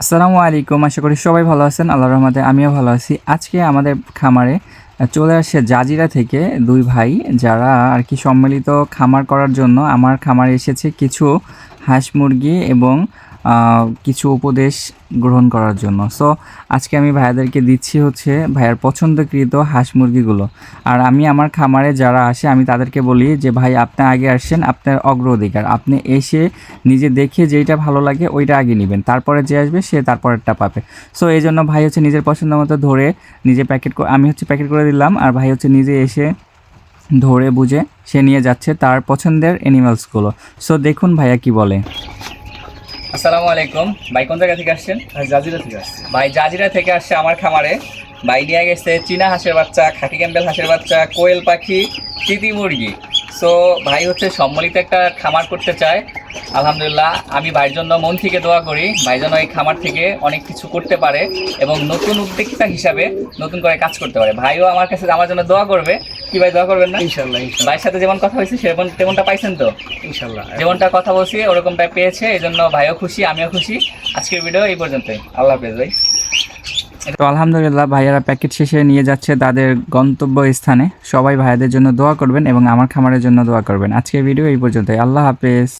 আসসালামু আলাইকুম, আশা করি সবাই ভালো আছেন। আল্লাহ রহমতে আমিও ভালো আছি। আজকে আমাদের খামারে চলে আসে জাজিরা থেকে দুই ভাই যারা আর কি সম্মিলিত খামার করার জন্য আমার খামারে এসেছে কিছু হাঁস মুরগি এবং কিছু উপদেশ গ্রহণ করার জন্য। সো আজকে আমি ভাইয়াদেরকে দিচ্ছি হচ্ছে ভাইয়ার পছন্দকৃত হাঁস মুরগিগুলো। আর আমি আমার খামারে যারা আসে, আমি তাদেরকে বলি যে, ভাই, আপনি আগে আসছেন আপনার অগ্রাধিকার। আপনি এসে নিজে দেখে যেইটা ভালো লাগে, ওইটা আগে নেবেন। তারপরে যে আসবে, সে তারপরেরটা পাবে। সো এই জন্য ভাই হচ্ছে নিজের পছন্দ মতো ধরে নিজে প্যাকেট আমি হচ্ছে প্যাকেট করে দিলাম। আর ভাই হচ্ছে নিজে এসে ধরে বুঝে সে নিয়ে যাচ্ছে তার পছন্দের অ্যানিমালসগুলো সো দেখুন ভাইয়া কি বলে। আসসালামু আলাইকুম। ভাই কোন জায়গা থেকে আসছেন? জাজিরা থেকে আসছে। ভাই জাজিরা থেকে আসছে আমার খামারে। ভাই নিয়ে গেছে চীনা হাঁসের বাচ্চা খাকি ক্যাম্বেল হাঁসের বাচ্চা কোয়েল পাখি চিতি মুরগি। সো ভাই হচ্ছে সম্মিলিত একটা খামার করতে চায়। আলহামদুলিল্লাহ আমি ভাইয়ের জন্য মন থেকে দোয়া করি। ভাই যেন এই খামার থেকে অনেক কিছু করতে পারে এবং নতুন উদ্যোক্তা হিসাবে নতুন করে কাজ করতে পারে। ভাইও আমার কাছে আমার জন্য দোয়া করবে। কি ভাই দোয়া করবেন না? ইনশাল্লাহ ভাইয়ের সাথে যেমন কথা হয়েছে সেরকম তেমনটা পাইছেন তো? ইনশাল্লাহ যেমনটা কথা বলছি পেয়েছে এই জন্য ভাইও খুশি আমিও খুশি। আজকের ভিডিও এই পর্যন্তই। আল্লাহ হাফেজ ভাই। তো আলহামদুলিল্লাহ ভাইয়ারা প্যাকেট শেষে নিয়ে যাচ্ছে তাদের গন্তব্য স্থানে সবাই ভাইয়াদের জন্য দোয়া করবেন এবং আমার খামারের জন্য দোয়া করবেন। আজকের ভিডিও এই পর্যন্তই। আল্লাহ হাফেজ।